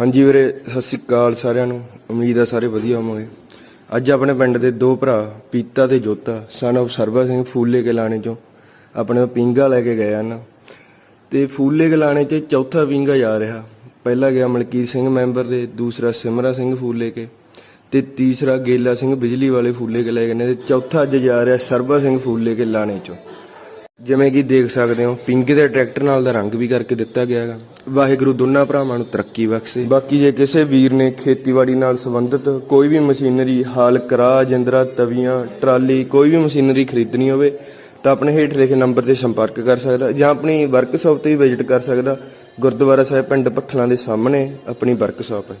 ਹਾਂਜੀ ਵੀਰੇ, ਸਤਿ ਸ਼੍ਰੀ ਅਕਾਲ ਸਾਰਿਆਂ ਨੂੰ। ਉਮੀਦ ਆ ਸਾਰੇ ਵਧੀਆ ਹੋਵੋਗੇ। ਅੱਜ ਆਪਣੇ ਪਿੰਡ ਦੇ ਦੋ ਭਰਾ, ਪੀਤਾ ਤੇ ਜੋਤਾ ਸਨ of ਸਰਬਾ ਸਿੰਘ ਫੂਲੇ ਕੇ ਲਾਣੇ ਚੋਂ ਆਪਣੇ ਤੋਂ ਪਿੰਗਾ ਲੈ ਕੇ ਗਏ ਹਨ। ਤੇ ਫੂਲੇ ਕੇ ਲਾਣੇ 'ਚ ਚੌਥਾ ਪਿੰਗਾ ਜਾ ਰਿਹਾ। ਪਹਿਲਾ ਗਿਆ ਮਲਕੀਤ ਸਿੰਘ ਮੈਂਬਰ ਦੇ, ਦੂਸਰਾ ਸਿਮਰਾ ਸਿੰਘ ਫੂਲੇ ਕੇ ਤੇ ਤੀਸਰਾ ਗੇਲਾ ਸਿੰਘ ਬਿਜਲੀ ਵਾਲੇ ਫੂਲੇ ਕੇ ਲੈ ਗਏ ਨੇ ਤੇ ਚੌਥਾ ਅੱਜ ਜਾ ਰਿਹਾ ਸਰਬਾ ਸਿੰਘ ਫੂਲੇ ਕੇ ਲਾਣੇ ਚੋਂ। ਜਿਵੇਂ ਕਿ ਦੇਖ ਸਕਦੇ ਹੋ ਪਿੰਗੇ ਦੇ ਟਰੈਕਟਰ ਨਾਲ ਦਾ ਰੰਗ ਵੀ ਕਰਕੇ ਦਿੱਤਾ ਗਿਆ ਹੈਗਾ। ਵਾਹਿਗੁਰੂ ਦੋਨਾਂ ਭਰਾਵਾਂ ਨੂੰ ਤਰੱਕੀ ਬਖਸ਼ੇ। ਬਾਕੀ ਜੇ ਕਿਸੇ ਵੀਰ ਨੇ ਖੇਤੀਬਾੜੀ ਨਾਲ ਸੰਬੰਧਿਤ ਕੋਈ ਵੀ ਮਸ਼ੀਨਰੀ, ਹਾਲ ਕਰਾ ਜਿੰਦਰਾ, ਤਵੀਆਂ, ਟਰਾਲੀ, ਕੋਈ ਵੀ ਮਸ਼ੀਨਰੀ ਖਰੀਦਣੀ ਹੋਵੇ, ਤਾਂ ਆਪਣੇ ਹੇਠ ਲਿਖੇ ਨੰਬਰ ਤੇ ਸੰਪਰਕ ਕਰ ਸਕਦਾ ਜਾਂ ਆਪਣੀ ਵਰਕਸ਼ਾਪ ਤੇ ਵੀ ਵਿਜ਼ਿਟ ਕਰ ਸਕਦਾ। ਗੁਰਦੁਆਰਾ ਸਾਹਿਬ ਪਿੰਡ ਪੱਠਲਾਂ ਦੇ ਸਾਹਮਣੇ ਆਪਣੀ ਵਰਕਸ਼ਾਪ ਹੈ।